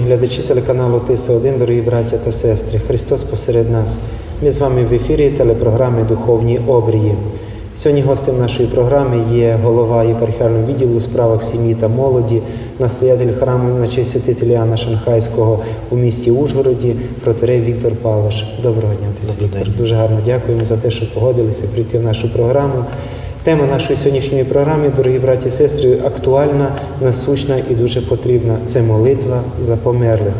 Шановні глядачі телеканалу Тиса 1 дорогі браття та сестри, Христос посеред нас. Ми з вами в ефірі телепрограми Духовні обрії. Сьогодні гостем нашої програми є голова єпархіального відділу у справах сім'ї та молоді, настоятель храму на честь святителя Іоанна Шанхайського у місті Ужгороді, протерей Віктор Павлош. Доброго дня, отець Віктор. день. Дуже гарно дякуємо за те, що погодилися прийти в нашу програму. Тема нашої сьогоднішньої програми, дорогі браті і сестри, актуальна, насущна і дуже потрібна. Це молитва за померлих.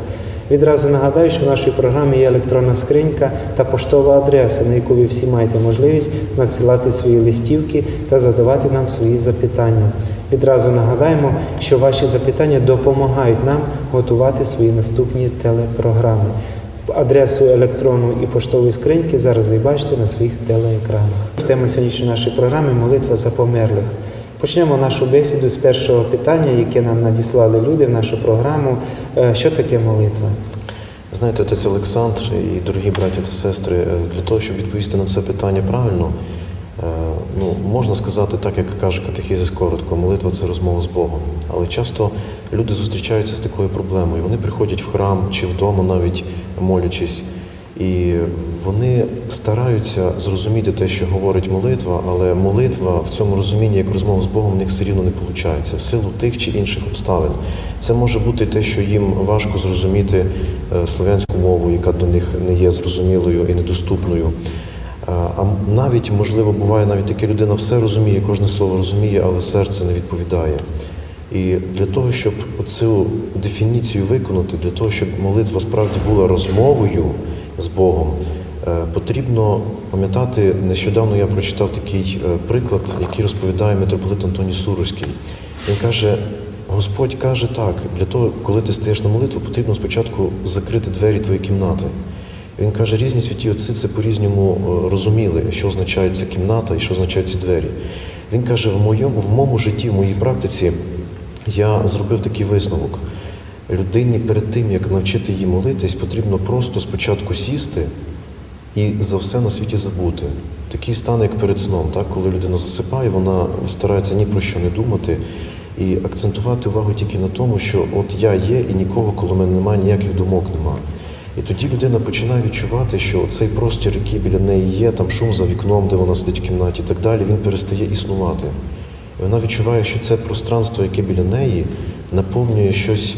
Відразу нагадаю, що в нашій програмі є електронна скринька та поштова адреса, на яку ви всі маєте можливість надсилати свої листівки та задавати нам свої запитання. Відразу нагадаємо, що ваші запитання допомагають нам готувати свої наступні телепрограми. Адресу електронну і поштової скриньки зараз ви бачите на своїх телеекранах. Тема сьогоднішньої нашої програми молитва за померлих. Почнемо нашу бесіду з першого питання, яке нам надіслали люди в нашу програму. Е, Що таке молитва? Знаєте, отець Олександр і дорогі браті та сестри, е, для того, щоб відповісти на це питання правильно, е, ну, можна сказати так, як каже катехізис коротко, молитва це розмова з Богом. Але часто люди зустрічаються з такою проблемою. Вони приходять в храм чи вдома навіть молячись, і вони стараються зрозуміти те, що говорить молитва, але молитва в цьому розумінні, як розмова з Богом, в них все рівно не виходить в силу тих чи інших обставин. Це може бути те, що їм важко зрозуміти е, слов'янську мову, яка для них не є зрозумілою і недоступною. Е, А навіть, можливо, буває навіть таке людина все розуміє, кожне слово розуміє, але серце не відповідає. І для того, щоб цю дефініцію виконати, для того, щоб молитва справді була розмовою з Богом, е, потрібно пам'ятати, нещодавно я прочитав такий е, приклад, який розповідає митрополит Антоній Суровський. Він каже, Господь каже так, для того, коли ти стаєш на молитву, потрібно спочатку закрити двері твоєї кімнати. Він каже, різні святі отці це по-різному е, розуміли, що означає ця кімната і що означають ці двері. Він каже, в моєму, в моєму житті, в моїй практиці я зробив такий висновок. Людині перед тим, як навчити її молитись, потрібно просто спочатку сісти і за все на світі забути. Такий стан, як перед сном, так? коли людина засипає, вона старається ні про що не думати і акцентувати увагу тільки на тому, що от я є і нікого, коли мене немає, ніяких думок нема. І тоді людина починає відчувати, що цей простір, який біля неї є, там шум за вікном, де вона сидить в кімнаті і так далі, він перестає існувати. І вона відчуває, що це пространство, яке біля неї, наповнює щось,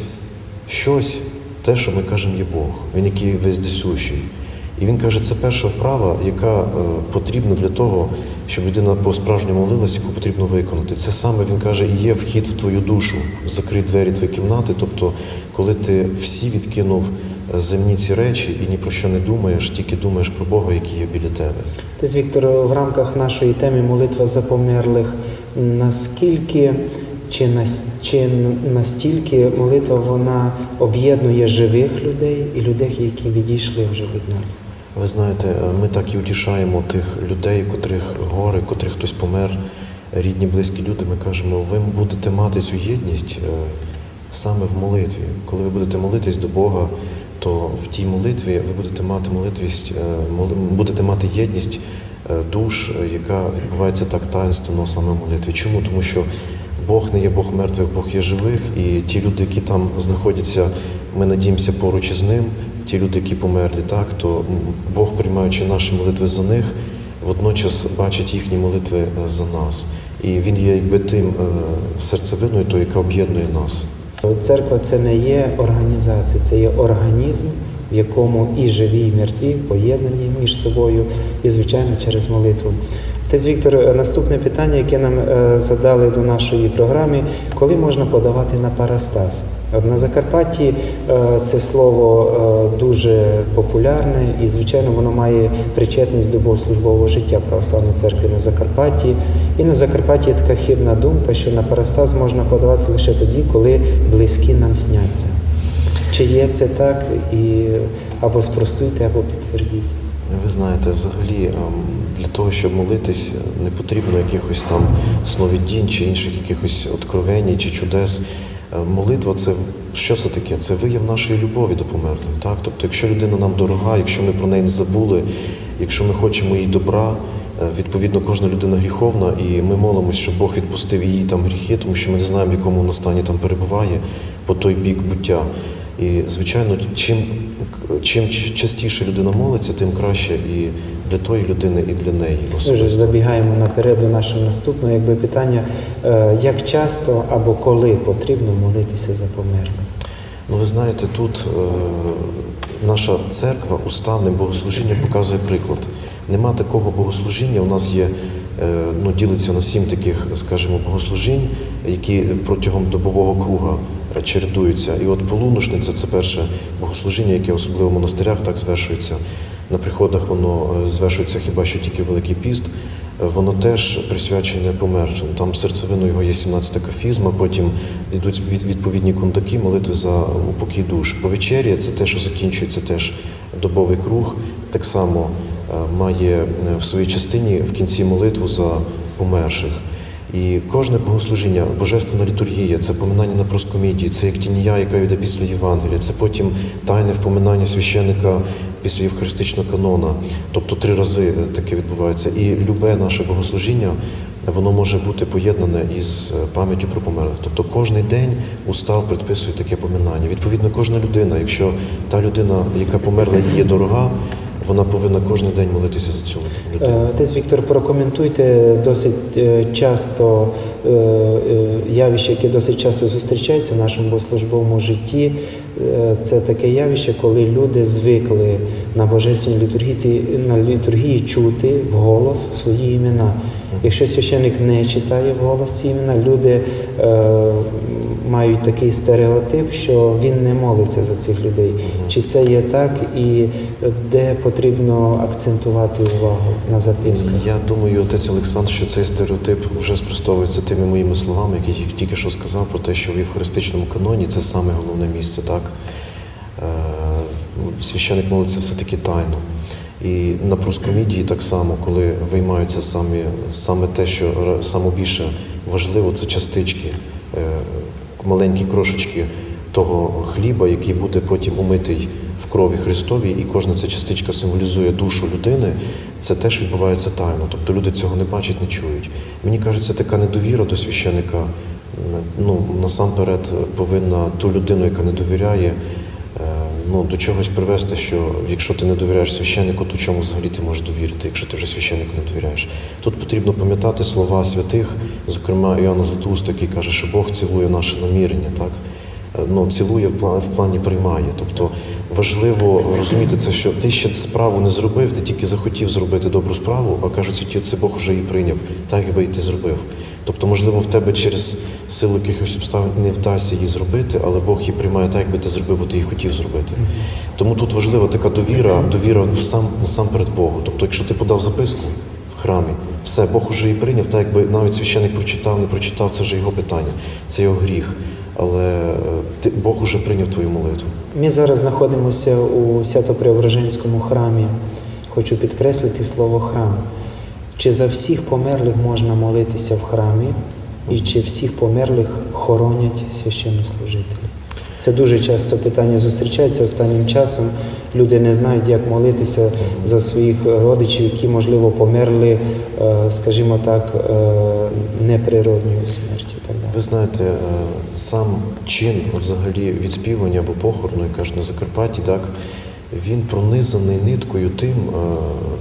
щось, те, що ми кажемо, є Бог. Він який весь десющий. І він каже, це перша вправа, яка е, потрібна для того, щоб людина по-справжньому молилась, яку потрібно виконати. Це саме він каже, і є вхід в твою душу, закрий двері твоєї кімнати. Тобто, коли ти всі відкинув е, земні ці речі і ні про що не думаєш, тільки думаєш про Бога, який є біля тебе. Десь, Віктор, в рамках нашої теми молитва за померлих, наскільки чи, нас- чи настільки молитва вона об'єднує живих людей і людей, які відійшли вже від нас? Ви знаєте, ми так і утішаємо тих людей, котрих горе, котрих хтось помер, рідні, близькі люди. Ми кажемо, ви будете мати цю єдність е, саме в молитві. Коли ви будете молитись до Бога, то в тій молитві ви будете мати молитвість, е, будете мати єдність е, душ, яка відбувається так таїнственно саме в молитві. Чому? Тому що Бог не є Бог мертвих, Бог є живих, і ті люди, які там знаходяться, ми надіємося поруч із ним. Ті люди, які померлі, так то Бог, приймаючи наші молитви за них, водночас бачить їхні молитви е, за нас. І він є якби тим е, серцевиною, то, яка об'єднує нас. Церква це не є організація, це є організм, в якому і живі, і мертві поєднані між собою, і, звичайно, через молитву. Отець Віктор, наступне питання, яке нам е, задали до нашої програми, коли можна подавати на парастаз? На Закарпатті е, це слово е, дуже популярне і, звичайно, воно має причетність до богослужбового життя православної церкви на Закарпатті. І на Закарпатті є така хибна думка, що на парастаз можна подавати лише тоді, коли близькі нам сняться. Чи є це так? І або спростуйте, або підтвердіть. Ви знаєте, взагалі ем, для того, щоб молитись, не потрібно якихось там сновидінь чи інших якихось откровень чи чудес. Е, Молитва це що це таке? Це вияв нашої любові до померлих. Так? Тобто, якщо людина нам дорога, якщо ми про неї не забули, якщо ми хочемо їй добра, е, відповідно, кожна людина гріховна, і ми молимося, щоб Бог відпустив її там гріхи, тому що ми не знаємо, в якому вона стані там перебуває по той бік буття. І, звичайно, чим, чим частіше людина молиться, тим краще і для тої людини, і для неї Ми вже забігаємо наперед до нашого наступного якби питання, е, як часто або коли потрібно молитися за померлих? Ну, ви знаєте, тут е, наша церква уставним богослужінням показує приклад. Нема такого богослужіння. У нас є, е, ну, ділиться на сім таких, скажімо, богослужінь, які протягом добового круга чередуються. І от полуношниця це перше богослужіння, яке особливо в монастирях так звершується. На приходах воно е, звершується хіба що тільки Великий піст. Воно теж присвячене помершим. Там серцевиною його є 17 кафізма, потім йдуть від- відповідні кондаки, молитви за упокій душ. Повечеря це те, що закінчується теж добовий круг, так само е, має е, в своїй частині в кінці молитву за померших. І кожне богослужіння, божественна літургія, це поминання на проскомідії, це як тінія, яка йде після Євангелія, це потім тайне впоминання священика після Євхаристичного канона. Тобто три рази е, таке відбувається. І любе наше богослужіння воно може бути поєднане із е, пам'яттю про померлих. Тобто кожний день устав предписує таке поминання. Відповідно, кожна людина, якщо та людина, яка померла, їй є дорога, вона повинна кожен день молитися за цю людину. Е, Отець Віктор, прокоментуйте досить е, часто е, явище, яке досить часто зустрічається в нашому богослужбовому житті. Це таке явище, коли люди звикли на божественній літургії, на літургії чути вголос свої імена. Якщо священник не читає вголос ці імена, люди мають такий стереотип, що він не молиться за цих людей. Чи це є так, і де потрібно акцентувати увагу на записках? Я думаю, отець Олександр, що цей стереотип вже спростовується тими моїми словами, які тільки що сказав про те, що в євхаристичному каноні це саме головне місце, так? Е, Священик молиться все-таки тайно. І на проскомідії так само, коли виймаються самі, саме те, що саме більше важливо, це частички, е, маленькі крошечки того хліба, який буде потім умитий в крові Христовій, і кожна ця частичка символізує душу людини, це теж відбувається тайно. Тобто люди цього не бачать, не чують. Мені кажеться, така недовіра до священика ну, насамперед повинна ту людину, яка не довіряє, ну, до чогось привести, що якщо ти не довіряєш священнику, то чому взагалі ти можеш довірити, якщо ти вже священнику не довіряєш? Тут потрібно пам'ятати слова святих, зокрема Іоанна Златоуста, який каже, що Бог цілує наше намірення, так? Е, Ну, цілує в плані, приймає. Тобто важливо розуміти це, що ти ще справу не зробив, ти тільки захотів зробити добру справу, а кажуть, отці, Бог уже її прийняв, так якби і ти зробив. Тобто, можливо, в тебе через силу якихось обставин не вдасться її зробити, але Бог її приймає так, якби ти зробив, бо ти її хотів зробити. Тому тут важлива така довіра, довіра в сам насамперед Богу. Тобто, якщо ти подав записку в храмі, все, Бог уже її прийняв, так якби навіть священник прочитав, не прочитав, це вже його питання, це його гріх. Але е, ти, Бог уже прийняв твою молитву. Ми зараз знаходимося у Свято-Преображенському храмі. Хочу підкреслити слово храм. Чи за всіх померлих можна молитися в храмі, і чи всіх померлих хоронять священнослужителі? Це дуже часто питання зустрічається останнім часом. Люди не знають, як молитися за своїх родичів, які, можливо, померли, е, скажімо так, е, неприродньою смертю. Ви знаєте, е, сам чин взагалі відспівування або похорону, як кажуть на Закарпатті, так, він пронизаний ниткою тим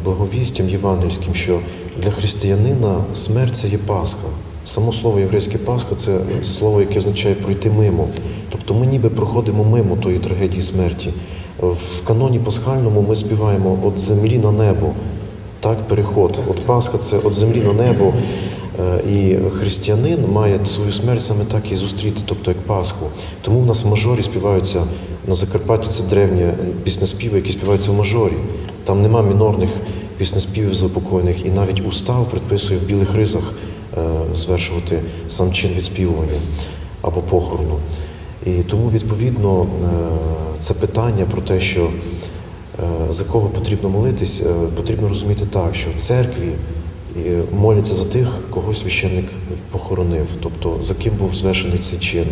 благовістям євангельським, що для християнина смерть це є Пасха. Само слово єврейське Пасха це слово, яке означає пройти мимо. Тобто ми ніби проходимо мимо тої трагедії смерті. В каноні пасхальному ми співаємо від землі на небо. Так, переход. От Пасха це від землі на небо. Е, І християнин має свою смерть саме так і зустріти, тобто як Пасху. Тому в нас в мажорі співаються на Закарпатті це древні піснеспіви, які співаються в мажорі. Там нема мінорних піснеспівів заупокоєних, і навіть устав предписує в білих ризах е, звершувати сам чин відспівування або похорону. І тому, відповідно, е, це питання про те, що е, за кого потрібно молитись, потрібно розуміти так, що в церкві моляться за тих, кого священник похоронив, тобто за ким був звершений цей чин.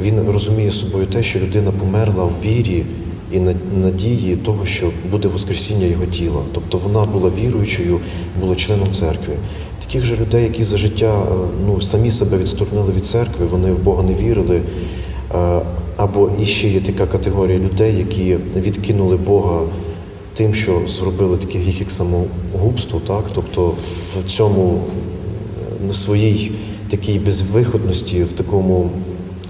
Він розуміє собою те, що людина померла в вірі і на- надії того, що буде Воскресіння його тіла. Тобто вона була віруючою, була членом церкви. Таких же людей, які за життя е, ну, самі себе відсторонили від церкви, вони в Бога не вірили. Е, Або іще є така категорія людей, які відкинули Бога тим, що зробили такий гріх, як самогубство, так? тобто в цьому е, на своїй такій безвиходності, в такому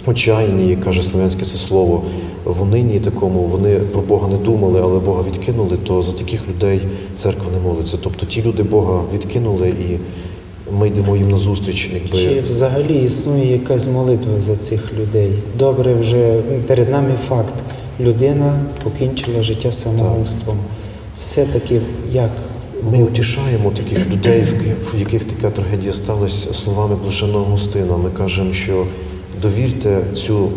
отчаянні, як каже слов'янське це слово, в унині такому, вони про Бога не думали, але Бога відкинули, то за таких людей церква не молиться. Тобто ті люди Бога відкинули і ми йдемо їм назустріч, якби Чи взагалі існує якась молитва за цих людей? Добре, вже перед нами факт. Людина покінчила життя самогубством. Все-таки як? Ми утішаємо таких людей, в яких така трагедія сталася словами блаженого Густина. Ми кажемо, що довірте цю е,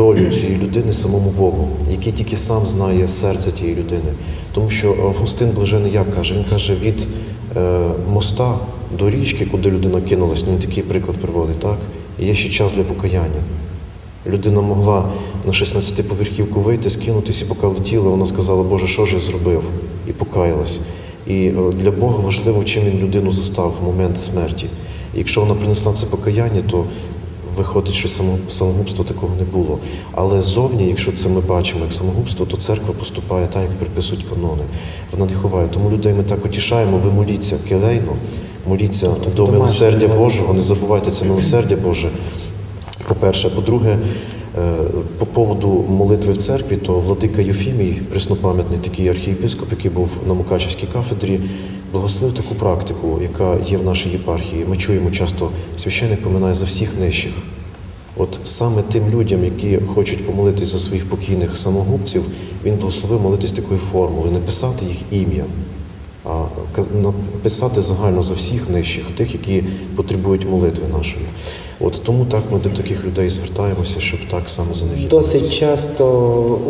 долю цієї людини самому Богу, який тільки сам знає серце тієї людини. Тому що Августин Блажений як каже? Він каже, від е, моста до річки, куди людина кинулась, ну він такий приклад приводить, так? Є ще час для покаяння. Людина могла на 16-поверхівку вийти, скинутися, і поки летіла, вона сказала, Боже, що ж я зробив? І покаялась. І е, для Бога важливо, чим він людину застав в момент смерті. І якщо вона принесла це покаяння, то виходить, що само- самогубства такого не було. Але зовні, якщо це ми бачимо як самогубство, то церква поступає так, як приписують канони. Вона не ховає. Тому людей ми так утішаємо, ви моліться келейно, моліться до милосердя. Божого, не забувайте це милосердя Боже. По-перше, по-друге, е, по поводу молитви в церкві, то владика Єфімій, преснопам'ятний такий архієпископ, який був на Мукачевській кафедрі, благословив таку практику, яка є в нашій єпархії. Ми чуємо часто, священник поминає за всіх нижчих. От саме тим людям, які хочуть помолитись за своїх покійних самогубців, він благословив молитись такою формулою, не писати їх ім'я, а писати загально за всіх нижчих, тих, які потребують молитви нашої. От тому так ми до таких людей звертаємося, щоб так само за них Досить часто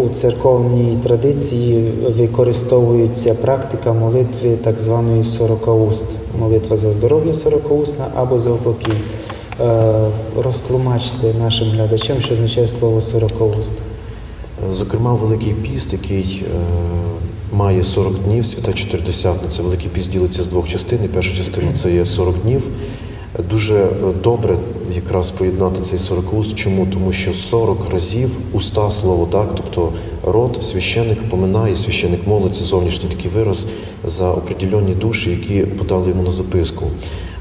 у церковній традиції використовується практика молитви так званої сорокауст. Молитва за здоров'я сорокаустна або за упокій. Е, Розтлумачте нашим глядачам, що означає слово сорокауст. Зокрема, Великий піст, який е, має 40 днів, свята Чотиридесятниця. Великий піст ділиться з двох частин. І перша частина це є 40 днів. Дуже добре якраз поєднати цей 40 уст. Чому? Тому що 40 разів уста слово так, тобто рот, священник поминає, священник молиться, зовнішній такий вираз за определенні душі, які подали йому на записку.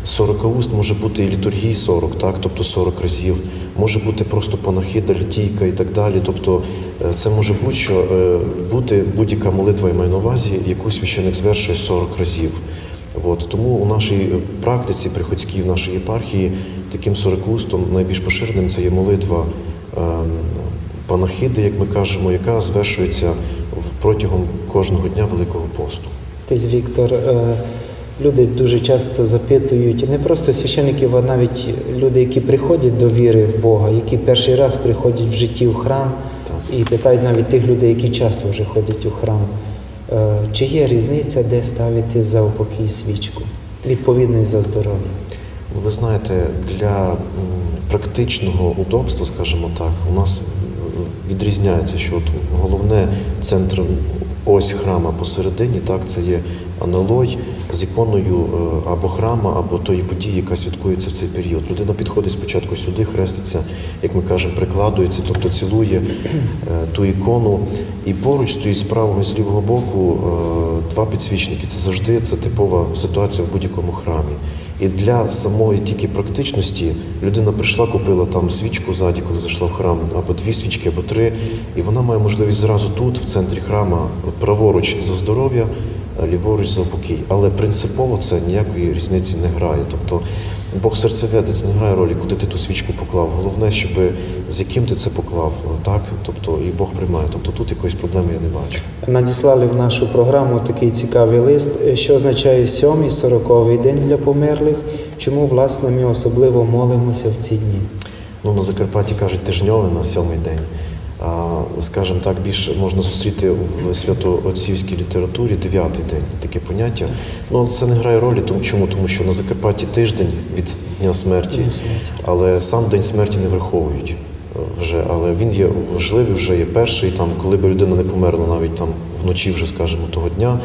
40 уст може бути і літургій 40, так, тобто 40 разів, може бути просто панахида, літійка і так далі. Тобто е, це може бути, що е, бути будь-яка молитва, я маю на увазі, яку священник звершує 40 разів. От, тому у нашій практиці приходській, в нашій єпархії, таким 40 устом найбільш поширеним це є молитва е, панахиди, як ми кажемо, яка звершується протягом кожного дня Великого посту. Тись Віктор, е, люди дуже часто запитують, не просто священиків, а навіть люди, які приходять до віри в Бога, які перший раз приходять в житті в храм, Так. і питають навіть тих людей, які часто вже ходять у храм, чи є різниця, де ставити за упокій свічку, відповідно за здоров'я. Ви знаєте, для практичного удобства, скажімо так, у нас відрізняється, що от головне центр ось храма посередині, так, це є аналой з іконою е, або храма, або тої події, яка святкується в цей період. Людина підходить спочатку сюди, хреститься, як ми кажемо, прикладується, тобто цілує е, ту ікону. І поруч стоїть з правого і з лівого боку е, два підсвічники. Це завжди це типова ситуація в будь-якому храмі. І для самої тільки практичності людина прийшла, купила там свічку ззаді, коли зайшла в храм, або дві свічки, або три, і вона має можливість зразу тут, в центрі храма, праворуч за здоров'я, ліворуч за покій. Але принципово це ніякої різниці не грає. Тобто Бог серцеведець не грає ролі, куди ти ту свічку поклав. Головне, щоб з яким ти це поклав, так? Тобто і Бог приймає. Тобто тут якоїсь проблеми я не бачу. Надіслали в нашу програму такий цікавий лист, що означає сьомий сороковий день для померлих, чому власне ми особливо молимося в ці дні. Ну, на Закарпатті кажуть тижньовий на сьомий день. Скажімо так, більше можна зустріти в святоотцівській літературі дев'ятий день, таке поняття. Ну, але це не грає ролі, тому чому? Тому що на Закарпатті тиждень від дня смерті, але сам день смерті не враховують е, вже. Але він є важливий, вже є перший, там, коли б людина не померла навіть там вночі, вже скажімо, того дня.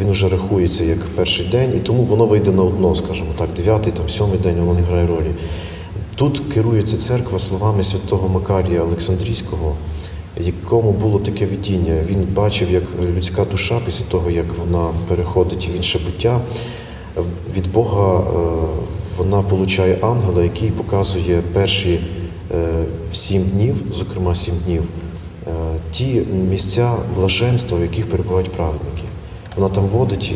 Він вже рахується як перший день, і тому воно вийде на одно, скажімо так, дев'ятий, там сьомий день, воно не грає ролі. Тут керується церква словами святого Макарія Олександрійського, якому було таке видіння. Він бачив, як людська душа після того, як вона переходить в інше буття, від Бога е, вона получає ангела, який показує перші е, сім днів, зокрема сім днів, е, ті місця блаженства, в яких перебувають праведники. Вона там водить,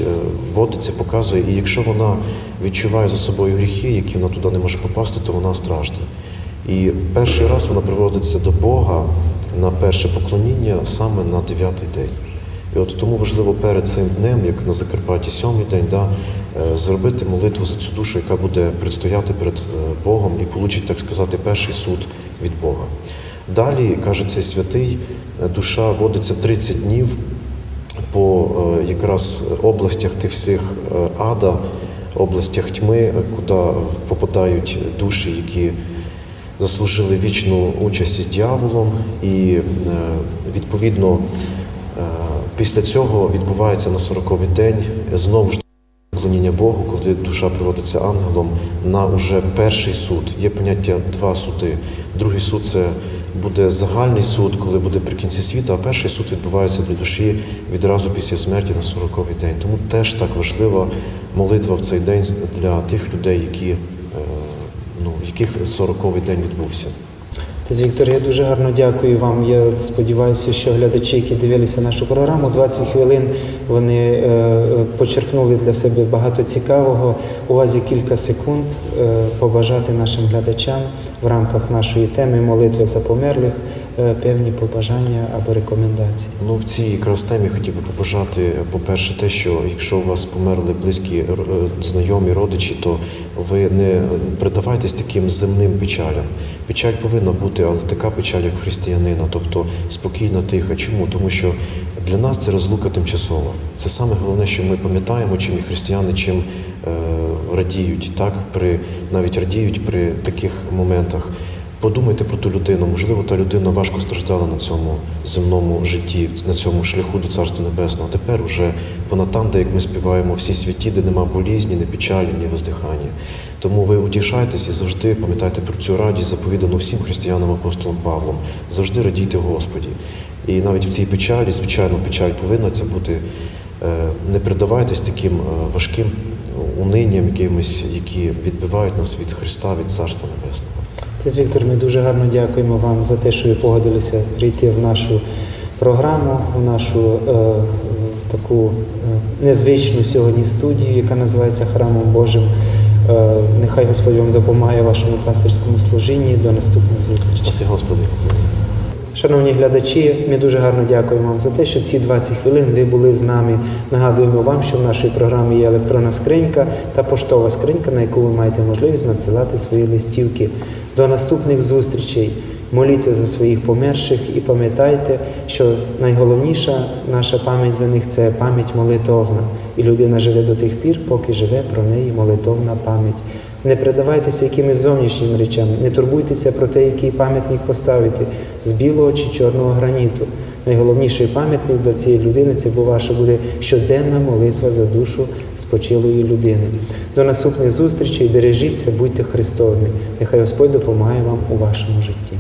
водиться, показує, і якщо вона відчуває за собою гріхи, які вона туди не може попасти, то вона страждає. І в перший раз вона приводиться до Бога на перше поклоніння саме на дев'ятий день. І от тому важливо перед цим днем, як на Закарпатті сьомий день, да, е, зробити молитву за цю душу, яка буде предстояти перед е, Богом і получить, так сказати, перший суд від Бога. Далі, каже цей святий, е, душа водиться 30 днів по якраз областях тих всіх ада, областях тьми, куди попадають душі, які заслужили вічну участь із дьяволом, і е, відповідно е, після цього відбувається на 40-й день знову ж поклоніння Богу, коли душа приводиться ангелом на уже перший суд. Є поняття два суди. Другий суд це буде загальний суд, коли буде при кінці світу, а перший суд відбувається для душі відразу після смерті на 40-й день. Тому теж так важлива молитва в цей день для тих людей, які, ну, яких 40-й день відбувся. Отець Віктор, я дуже гарно дякую вам. Я сподіваюся, що глядачі, які дивилися нашу програму, 20 хвилин вони е, почерпнули для себе багато цікавого. У вас є кілька секунд е, побажати нашим глядачам в рамках нашої теми молитви за померлих певні побажання або рекомендації. Ну, в цій якраз темі хотів би побажати, по-перше, те, що якщо у вас померли близькі е, знайомі, родичі, то ви не придавайтесь таким земним печалям. Печаль повинна бути, але така печаль, як християнина, тобто спокійна, тиха. Чому? Тому що для нас це розлука тимчасова. Це саме головне, що ми пам'ятаємо, чим і християни чим е, радіють, так при навіть радіють при таких моментах. Подумайте про ту людину. Можливо, та людина важко страждала на цьому земному житті, на цьому шляху до Царства Небесного. А тепер уже вона там, де як ми співаємо всі святі, де нема болізні, ні печалі, ні воздихання. Тому ви утішайтесь і завжди пам'ятайте про цю радість, заповідану всім християнам апостолом Павлом. Завжди радійте Господі. І навіть в цій печалі, звичайно, печаль повинна це бути. е, Не придавайтесь таким е, важким унинням, якимось, які відбивають нас від Христа, від Царства Небесного. Отець Віктор, ми дуже гарно дякуємо вам за те, що ви погодилися прийти в нашу програму, в нашу е, таку е, незвичну сьогодні студію, яка називається Храмом Божим. Е, нехай Господь вам допомагає вашому пастирському служінні. До наступних зустрічей. Спаси Господи. Шановні глядачі, ми дуже гарно дякуємо вам за те, що ці 20 хвилин ви були з нами. Нагадуємо вам, що в нашій програмі є електронна скринька та поштова скринька, на яку ви маєте можливість надсилати свої листівки. До наступних зустрічей. Моліться за своїх померших і пам'ятайте, що найголовніша наша пам'ять за них це пам'ять молитовна. І людина живе до тих пір, поки живе про неї молитовна пам'ять. Не передавайтеся якимись зовнішнім речам, не турбуйтеся про те, який пам'ятник поставити з білого чи чорного граніту. Найголовніший пам'ятник для цієї людини це був ваша буде щоденна молитва за душу спочилої людини. До наступних зустрічей, бережіться, будьте Христовими. Нехай Господь допомагає вам у вашому житті.